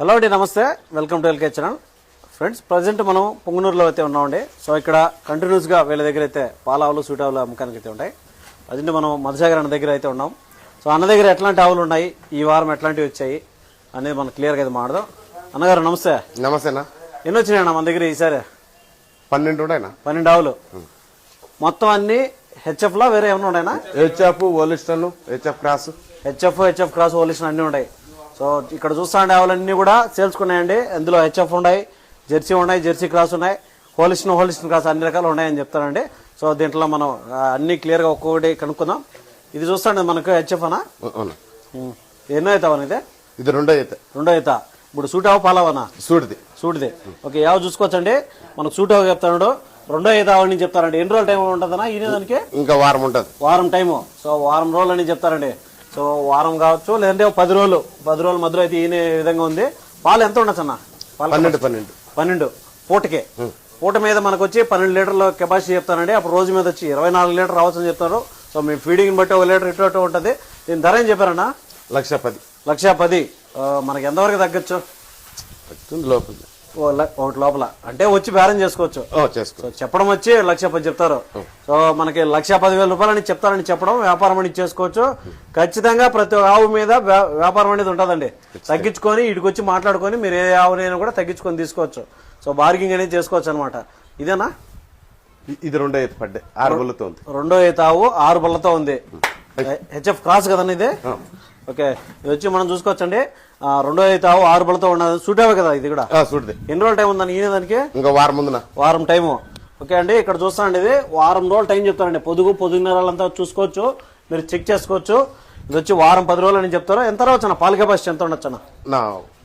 Hello అండి నమస్తే. Welcome to LK channel. Friends present మనం పొంగునూరులో అయితే ఉన్నామండి. సో ఇక్కడ కంటిన్యూస్గా వీళ్ళ దగ్గర అయితే పాలావులు సూటావులు అమ్మకానికి అయితే ఉంటాయి. ప్రజెంట్ మనం మధుసాగర్ అన్న దగ్గర అయితే ఉన్నాం. సో అన్న దగ్గర ఎట్లాంటి ఆవులు ఉన్నాయి? ఈ వారం ఎట్లాంటివి వచ్చాయి? అనేది మనం క్లియర్గా అయితే మాడదాం అన్నగారు నమస్తే. నమస్తేనా ఎన్ని వచ్చినాయన్న మన దగ్గర ఈసారి? పన్నెండు ఉన్నాయినా పన్నెండు ఆవులు. మొత్తం అన్ని హెచ్ఎఫ్లా వేరే ఏమైనా ఉన్నాయనా HF Holstein HF cross. HF HF cross Holstein అన్ని ఉన్నాయి సో ఇక్కడ చూస్తా ఉండే ఆవులన్నీ కూడా సేల్స్ ఉన్నాయండి. అందులో హెచ్ఎఫ్ ఉన్నాయి జెర్సీ ఉన్నాయి జెర్సీ క్రాస్ ఉన్నాయి. హోలిషన్ హోలిషన్ క్రాస్ అన్ని రకాలు ఉన్నాయని చెప్తారండి సో దీంట్లో మనం అన్ని క్లియర్గా ఒక్కొక్కటి కనుక్కుందాం. ఇది చూస్తాండి మనకు హెచ్ఎఫ్ అనా. ఎన్నో అవుతావని ఇది ఇది రెండో అయితే. రెండో అవుతా ఇప్పుడు సూట్ అవ పాలవనా సూడిది సూటిది. ఓకే యావ చూసుకోవచ్చండి. మనకు సూట్ అవ చెప్తాడు రెండో అవుతా అని చెప్తారండి ఎన్ని రోజులు టైం ఉంటుందన్నా? ఈయన దానికి ఇంకా వారం ఉంటుంది. వారం టైము. సో వారం రోజులు అని చెప్తారండి సో వారం కావచ్చు లేదంటే పది రోజులు. పది రోజుల మధ్యలో అయితే ఈయన విధంగా ఉంది. పాలు ఎంత ఉండొచ్చు అన్న? పన్నెండు పన్నెండు. పన్నెండు. పూటకే. పూట మీద మనకు వచ్చి పన్నెండు లీటర్ల కెపాసిటీ చెప్తానండి. అప్పుడు రోజు మీద వచ్చి ఇరవై నాలుగు లీటర్ రావచ్చని చెప్తారు సో మీ ఫీడింగ్ బట్టి ఒక లీటర్ ఇటు అటు ఉంటుంది. దీని ధర ఏం చెప్పారన్నా? లక్ష పది. లక్ష పది. మనకి ఎంతవరకు తగ్గచ్చు? లోపల. ఒకటి లోపల. అంటే వచ్చి బేరం చేసుకోవచ్చు. సో చెప్పడం వచ్చి లక్ష పది చెప్తారు. సో మనకి లక్ష పదివేల రూపాయలని చెప్తారని చెప్పడం వ్యాపారం అనేది చేసుకోవచ్చు. ఖచ్చితంగా ప్రతి ఆవు మీద వ్యా- వ్యాపారం అనేది ఉంటుందండి. తగ్గించుకొని ఇటుకు వచ్చి మాట్లాడుకొని మీరు ఏ ఆవునైనా కూడా తగ్గించుకొని తీసుకోవచ్చు. సో బార్గింగ్ అనేది చేసుకోవచ్చు అనమాట ఇదేనా? ఇది రెండో అయితే పడ్డే. ఆరు బుల్లతో ఉంది. రెండో ఈత ఆవు ఆరు బళ్ళతో ఉంది. హెచ్ఎఫ్ క్రాస్ కదండి ఇది? ఓకే ఇది వచ్చి మనం చూసుకోవచ్చండి. రెండో ఆవు ఆరు బళ్ళతో ఉన్నది. సూటావే కదా ఇది కూడా? ఆ, సూడిది ఎన్ని రోజులు టైం ఉందని ఈయన దానికి? ఇంకా వారం ముందున. వారం టైము ఓకే అండి ఇక్కడ చూస్తానండి ఇది. వారం రోజులు టైం చెప్తారండి పొదుగు పొదుగున్నరంతా చూసుకోవచ్చు. మీరు చెక్ చేసుకోవచ్చు. ఇది వచ్చి వారం పది రోజులు అని చెప్తారు. ఎంత రావచ్చు అన్న? పాల కెపాసిటీ ఎంత ఉండొచ్చు అన్న?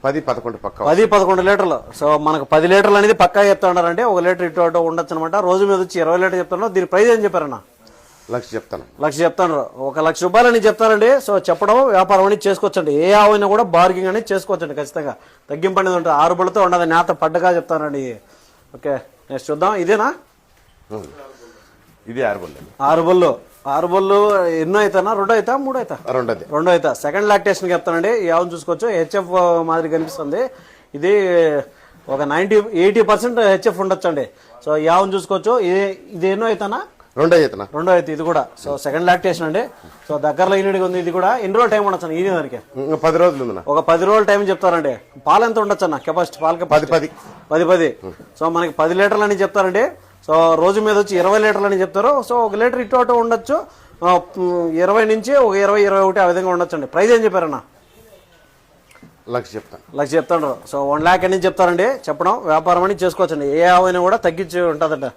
పది పదకొండు పక్క పది పదకొండు లీటర్లు. సో మనకు పది లీటర్లు అనేది పక్కా చెప్తా ఉన్నారంటే ఒక లీటర్ ఇటు అటు ఉండొచ్చు అనమాట రోజు మీద వచ్చి ఇరవై లీటర్ చెప్తున్నారు దీని ప్రైస్ ఏం చెప్పారన్న? లక్ష చెప్తాను. లక్ష చెప్తాను. ఒక లక్ష రూపాయలని చెప్తారండి. సో చెప్పడం వ్యాపారం అనేది చేసుకోవచ్చండి. ఏ ఆవైనా కూడా బార్గింగ్ అనేది చేసుకోవచ్చండి ఖచ్చితంగా. తగ్గింపు అనేది ఉంటుంది ఆరు బళ్ళతో ఉండదు నేత పడ్డగా చెప్తానండి ఓకే నెక్స్ట్ చూద్దాం. ఇదేనా. ఇది ఆరు బుల్లే ఆరు బొల్లు ఆరు బొల్లు ఎన్నో అవుతానా రెండో అవుతా మూడో అవుతా రెండోది. రెండో అవుతా సెకండ్ లాక్టేషన్ చెప్తానండి. ఈ ఆవును చూసుకోవచ్చు. హెచ్ఎఫ్ మాదిరి కనిపిస్తుంది. ఇది ఒక నైన్టీ ఎయిటీ పర్సెంట్ హెచ్ఎఫ్ ఉండొచ్చు అండి సో ఈ ఆవును చూసుకోవచ్చు. ఇది ఇది ఎన్నో అవుతానా రెండో అయితేనా రెండో అయితే ఇది కూడా. సో సెకండ్ లాక్టేషన్ అండి. సో దగ్గరలో యూనిట్గా ఉంది ఇది కూడా ఎన్ని రోజులు టైం ఉండొచ్చు ఇది దానికి? పది రోజులు ఉందినా? ఒక పది రోజులు టైం చెప్తారండి. పాలు ఎంత ఉండొచ్చు అన్న కెపాసిటీ పాల పది పది. పది పది. సో మనకి పది లీటర్లు అని చెప్తారండి. సో రోజు మీద వచ్చి ఇరవై లీటర్లు అని చెప్తారు. సో ఒక లీటర్ ఇటు అటు ఉండొచ్చు. ఇరవై నుంచి ఒక ఇరవై ఇరవై ఒకటి ఆ విధంగా ఉండొచ్చు అండి. ప్రైస్ ఏం చెప్పారన్న? లక్ష చెప్తాను లక్ష చెప్తాడు సో వన్ ల్యాక్ అని చెప్తారండి? చెప్పడం వ్యాపారం అని చేసుకోవచ్చండి. ఏ ఆవైనా కూడా తగ్గించి ఉంటుందంట.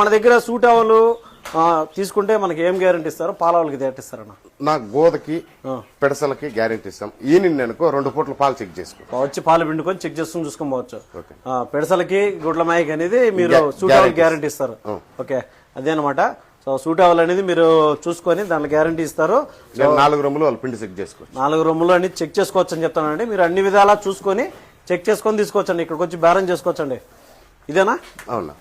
మన దగ్గర సూట్ ఆవులు తీసుకుంటే మనకి ఏం గ్యారంటీ ఇస్తారు పాలవాళ్ళకి గ్యారంటీ ఇస్తారన్న. నా గోదకి పెడసలకి గ్యారెంటీ ఇస్తాం. ఈయన అనుకో రెండు పూట్ల పాలు చెక్ చేసుకో. వచ్చి పాలు పిండుకొని చెక్ చేసుకుని చూసుకొని పోవచ్చు. పెడసలకి గుడ్ల మాయకి అనేది మీరు గ్యా- సూట్ ఆవులు guarantee గ్యారంటీ ఇస్తారు ఓకే. అదే అనమాట సో సూట్ అనేది మీరు చూసుకొని దాంట్లో గ్యారంటీ ఇస్తారు. నాలుగు రొమ్ములు వాళ్ళు పిండి చెక్ చేసుకో నాలుగు రూములు అన్ని చెక్ చేసుకోవచ్చు అని చెప్తానండి. మీరు అన్ని విధాలా చూసుకొని చెక్ చేసుకొని తీసుకోవచ్చండి. ఇక్కడికి వచ్చి బేరం చేసుకోవచ్చండి. ఇదేనా? అవునా?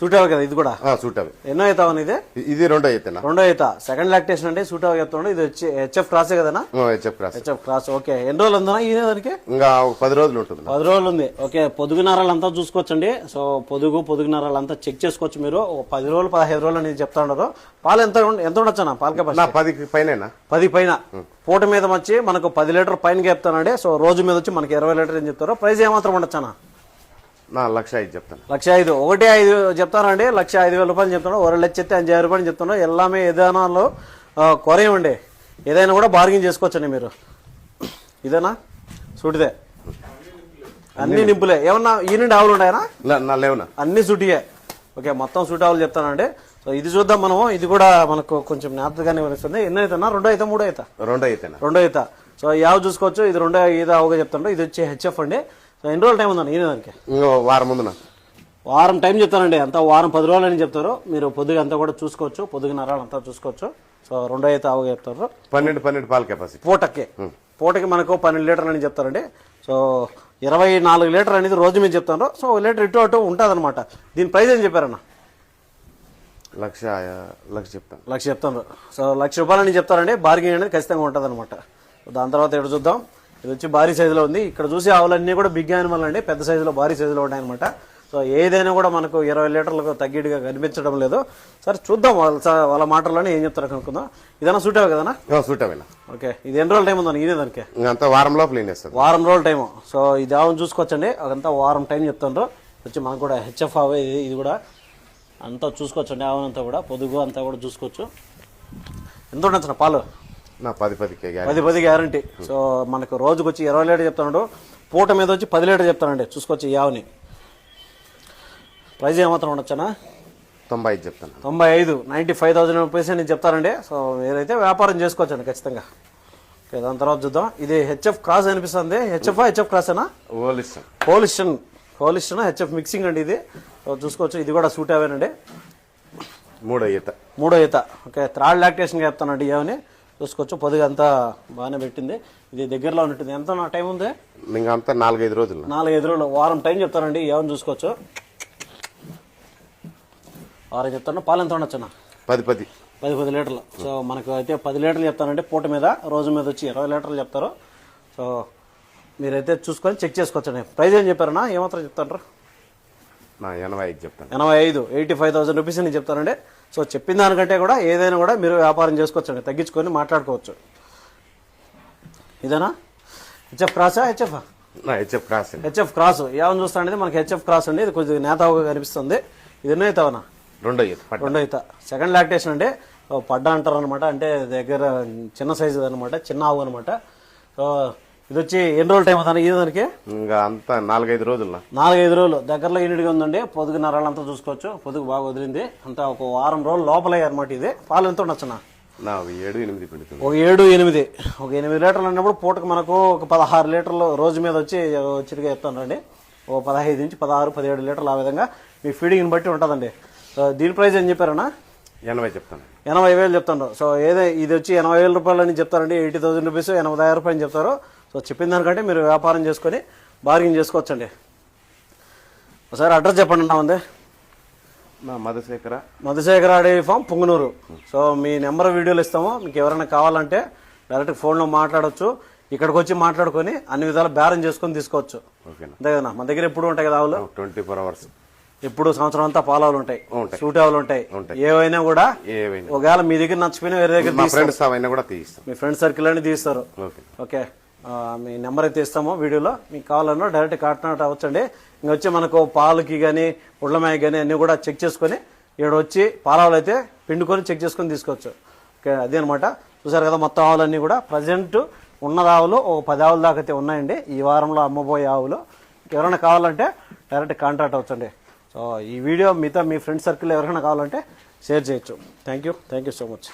సూట్ ఆవు కదా ఇది కూడా? ఆ, సూట్ అవి ఎన్నో అవుతావని ఇది? ఇ- ఇది రెండో అయితేనా రెండో అవుతా సెకండ్ లాక్టేషన్ అంటే సూట్ ఆవు చెప్తాడు. ఇది వచ్చి హెచ్ఎఫ్ క్రాసే కదనా? HF cross HF cross okay. ఎన్ని రోజులు ఉందనా ఈ దానికి? ఇంకా పది రోజులు ఉంటుంది. పది రోజులు ఉంది. ఓకే పొదుగు నరాలంతా చూసుకోవచ్చండి. సో పొదుగు పొదుగు నరాలంతా చెక్ చేసుకోవచ్చు మీరు. పది రోజులు పదహైదు రోజులు అనేది చెప్తా ఉన్నారు. పాలు ఎంత ఎంత ఉండొచ్చు అన్న పాల నా కెపాసిటీ పదికి పైన పది పైన. పూట మీద వచ్చి మనకు పది లీటర్ పైన చెప్తానండి సో రోజు మీద వచ్చి మనకి ఇరవై లీటర్ అని చెప్తారు. ప్రైస్ ఏమాత్రం ఉండొచ్చు అన్న లక్ష ఐదు చెప్తాను. లక్ష ఐదు. ఒకటి ఐదు చెప్తానండి లక్ష ఐదు వేల రూపాయలు చెప్తాను ఒక లక్ష అഞ്ചు రూపాయలు చెప్తాను ఎల్లామే విధానాల్లో కొరేయండి ఏదైనా కూడా బార్గింగ్ చేసుకోవచ్చండి మీరు. ఇదేనా? సూటిదే. అన్ని నింపులే. ఏమన్నా ఈ నుండి ఆవులు ఉన్నాయనా లేవునా? అన్ని సూటియే. ఓకే మొత్తం సూట్ ఆవులు చెప్తానండి. సో ఇది చూద్దాం మనం. ఇది కూడా మనకు కొంచెం నేతగానే వస్తుంది ఎన్ని అవుతా రెండో అవుతా మూడో అవుతా రెండో అయితేనా? రెండో ఈత సో యావ చూసుకోవచ్చు. ఇది రెండో ఈత ఆవుగా చెప్తాను ఇది వచ్చి హెచ్ఎఫ్ అండి. సో ఎన్ని రోజులు టైం ఉందండి? ఈయన దానికి వారం ముందున. వారం టైం చెప్తానండి. అంతా వారం పది రోజులు అని చెప్తారు. మీరు పొద్దుగా అంతా కూడా చూసుకోవచ్చు. పొద్దుగా నరాలు అంతా చూసుకోవచ్చు. సో రెండో ఈత ఆవుగా చెప్తారు. పన్నెండు పన్నెండు పాల కెపాసిటీ పూటకి. పూటకి మనకు పన్నెండు లీటర్లు అని చెప్తారండి. సో ఇరవై నాలుగు లీటర్ అనేది రోజు మీద చెప్తాను సో లీటర్ ఇటు అటు ఉంటుంది దీని ప్రైస్ ఏం చెప్పారన్న? లక్ష లక్ష చెప్తాను. లక్ష చెప్తాను సో లక్ష రూపాయలు అని చెప్తారండి. బార్గెన్ అనేది ఖచ్చితంగా ఉంటుంది అనమాట దాని తర్వాత ఎటు చూద్దాం? ఇది వచ్చి భారీ సైజులో ఉంది. ఇక్కడ చూసే ఆవులన్నీ కూడా బిగ్ యానిమల్ అండి. పెద్ద సైజులో భారీ సైజులో ఉన్నాయన్నమాట. సో ఏదైనా కూడా మనకు ఇరవై లీటర్లకు తగ్గిడిగా కనిపించడం లేదు. సరే చూద్దాం. వాళ్ళ వాళ్ళ మాటల్లోనే ఏం చెప్తారో కనుక్కుందాం. ఇదన్నా సూట్ అవ్వ కదనా సూట్ అవేనా ఓకే. ఇది ఎన్ని రోజుల టైం ఉందని ఇదే దానికి. వారం లోపల వారం రోజుల టైం సో ఇది ఆవును చూసుకోవచ్చండి. అదంతా వారం టైం చెప్తుండ్రు. వచ్చి మనకు కూడా హెచ్ఎఫ్ ఆవే ఇది కూడా అంతా చూసుకోవచ్చండి. ఆవునంతా కూడా పొదుగు అంతా కూడా చూసుకోవచ్చు. ఎంత ఉండొచ్చు పాలు? పది గ్యారెంటీ పది పది గ్యారంటీ సో మనకు రోజుకి వచ్చి ఇరవై లీటర్ చెప్తున్నాడు పూట మీద వచ్చి పది లీటర్ చెప్తానండి. చూసుకోవచ్చు ఈ ఆవుని. ప్రైజ్ ఏమాత్రం ఉండొచ్చనా? తొంభై ఐదు చెప్తాను. తొంభై ఐదు. నైంటీ ఫైవ్ థౌసండ్ రూపీస్ నేను చెప్తానండి. సో మీరైతే వ్యాపారం చేసుకోవచ్చండి ఖచ్చితంగా. ఓకే దాని తర్వాత చూద్దాం. ఇది హెచ్ఎఫ్ క్రాస్ అనిపిస్తుంది. హెచ్ఎఫ్ హెచ్ఎఫ్ క్రాస్ అనా ఓలిస్తాం పోలిస్టన్. పోలిస్టన్? హెచ్ఎఫ్ మిక్సింగ్ అండి ఇది. సో చూసుకోవచ్చు. ఇది కూడా సూట్ అవేనండి. మూడో ఈత. మూడో ఈత. ఓకే థర్డ్ లాక్టేషన్గా చెప్తానండి ఏమని చూసుకోవచ్చు. పొదుగు అంతా బాగానే పెట్టింది. ఇది దగ్గరలో ఉంటుంది ఎంత నా టైం ఉంది? ఇంకంతా నాలుగైదు రోజులు. నాలుగైదు రోజులు. వారం టైం చెప్తానండి. ఏమని చూసుకోవచ్చు? వారం చెప్తాను. పాలు ఎంత ఉండొచ్చు పది పది. పది పది లీటర్లు. సో మనకు అయితే పది లీటర్లు చెప్తానంటే పూట మీద రోజు మీద వచ్చి ఇరవై లీటర్లు చెప్తారు. సో మీరైతే చూసుకొని చెక్ చేసుకోవచ్చండి. ప్రైస్ ఏం చెప్పారన్నా? ఏమాత్రం చెప్తారు నా ఎనభై ఐదు చెప్తాను. ఎనభై ఐదు. ఎయిటీ ఫైవ్ థౌసండ్ రూపీస్ అని చెప్తానండి. సో చెప్పిన దానికంటే కూడా ఏదైనా కూడా మీరు వ్యాపారం చేసుకోవచ్చండి తగ్గించుకొని మాట్లాడుకోవచ్చు. ఇదేనా? HF క్రాసా HF? HF cross HF cross. ఏమని చూస్తానండి మనకి హెచ్ఎఫ్ క్రాస్ అండి. ఇది కొంచెం నేతగా కనిపిస్తుంది. ఇది ఎన్నో అవుతావనా రెండో ఈత రెండో ఈత. సెకండ్ లాక్టేషన్ అంటే పడ్డ అంటారు అనమాట అంటే దగ్గర చిన్న సైజు అనమాట చిన్న ఆవు అనమాట సో ఇది వచ్చి ఎన్ని రోజులు టైం అవుతాను ఇది దానికి? ఇంకా అంతా నాలుగైదు రోజులు నాలుగైదు రోజులు. దగ్గరలో యూనిట్గా ఉందండి. పొదుగు నరాలంతా చూసుకోవచ్చు. పొదుగు బాగా వదిలింది. అంతా ఒక వారం రోజులు లోపలే అనమాట ఇది. పాలు ఎంత ఉండొచ్చునా ఏడు ఎనిమిది పెడుతుంది. ఒక ఏడు ఎనిమిది. ఒక ఎనిమిది లీటర్లు అన్నప్పుడు పూటకు మనకు ఒక పదహారు లీటర్లు రోజు మీద వచ్చి చిరిగా చెప్తానండి ఓ పదహైదు నుంచి పదహారు పదిహేడు లీటర్లు ఆ విధంగా మీ ఫీడింగ్ని బట్టి ఉంటుందండి. సో దీని ప్రైస్ ఏం చెప్పారన్నా? ఎనభై చెప్తాను. ఎనభై వేలు చెప్తాను. సో ఏదో ఇది వచ్చి ఎనభై వేల రూపాయలు అని చెప్తారండి. ఎయిటీ థౌసండ్ రూపీస్ ఎనభై ఆరు రూపాయలు చెప్తారు. సో చెప్పిన దానికంటే మీరు వ్యాపారం చేసుకొని బార్గెన్ చేసుకోవచ్చండి. ఒకసారి అడ్రస్ చెప్పండి అన్నా ఉంది. నా Madhusekhara. Madhusekhara dairy farm Punganur. So మీ నెంబర్ వీడియోలు ఇస్తాము. మీకు ఎవరైనా కావాలంటే డైరెక్ట్ ఫోన్లో మాట్లాడొచ్చు. ఇక్కడికి వచ్చి మాట్లాడుకొని అన్ని విధాలు బేరం చేసుకొని తీసుకోవచ్చు. ఓకేనా? అంతే కదా మన దగ్గర ఎప్పుడు ఉంటాయి కదా ఆవులు? ట్వంటీ ఫోర్ అవర్స్ ఎప్పుడు సంవత్సరం అంతా పాలావులు ఉంటాయి. ఉంటాయి. సూటి ఆవులు ఉంటాయి. ఉంటాయి. ఏవైనా కూడా ఒకవేళ మీ దగ్గర నచ్చిపోయినా వేరే దగ్గర మా. ఫ్రెండ్స్ ఫ్రెండ్ సర్కిల్ అని తీస్తారు. ఓకే. మీ నెంబర్ అయితే ఇస్తామో వీడియోలో. మీకు కావాలన్నా డైరెక్ట్ కాంటాక్ట్ అవచ్చండి ఇంకా వచ్చి మనకు పాలకి కానీ ఉళ్ళమాయ కానీ అన్నీ కూడా చెక్ చేసుకొని ఇక్కడ వచ్చి పాలావులు అయితే పిండుకొని చెక్ చేసుకొని తీసుకోవచ్చు. ఓకే అదే అనమాట చూసారు కదా మొత్తం ఆవులన్నీ కూడా ప్రజెంట్ ఉన్న ఆవులు ఒక పది ఆవుల దాకా అయితే ఉన్నాయండి. ఈ వారంలో అమ్మబోయే ఆవులు. ఎవరైనా కావాలంటే డైరెక్ట్ కాంటాక్ట్ అవచ్చండి సో ఈ వీడియో మిగతా మీ ఫ్రెండ్ సర్కిల్ ఎవరైనా కావాలంటే షేర్ చేయొచ్చు. Thank you thank you so much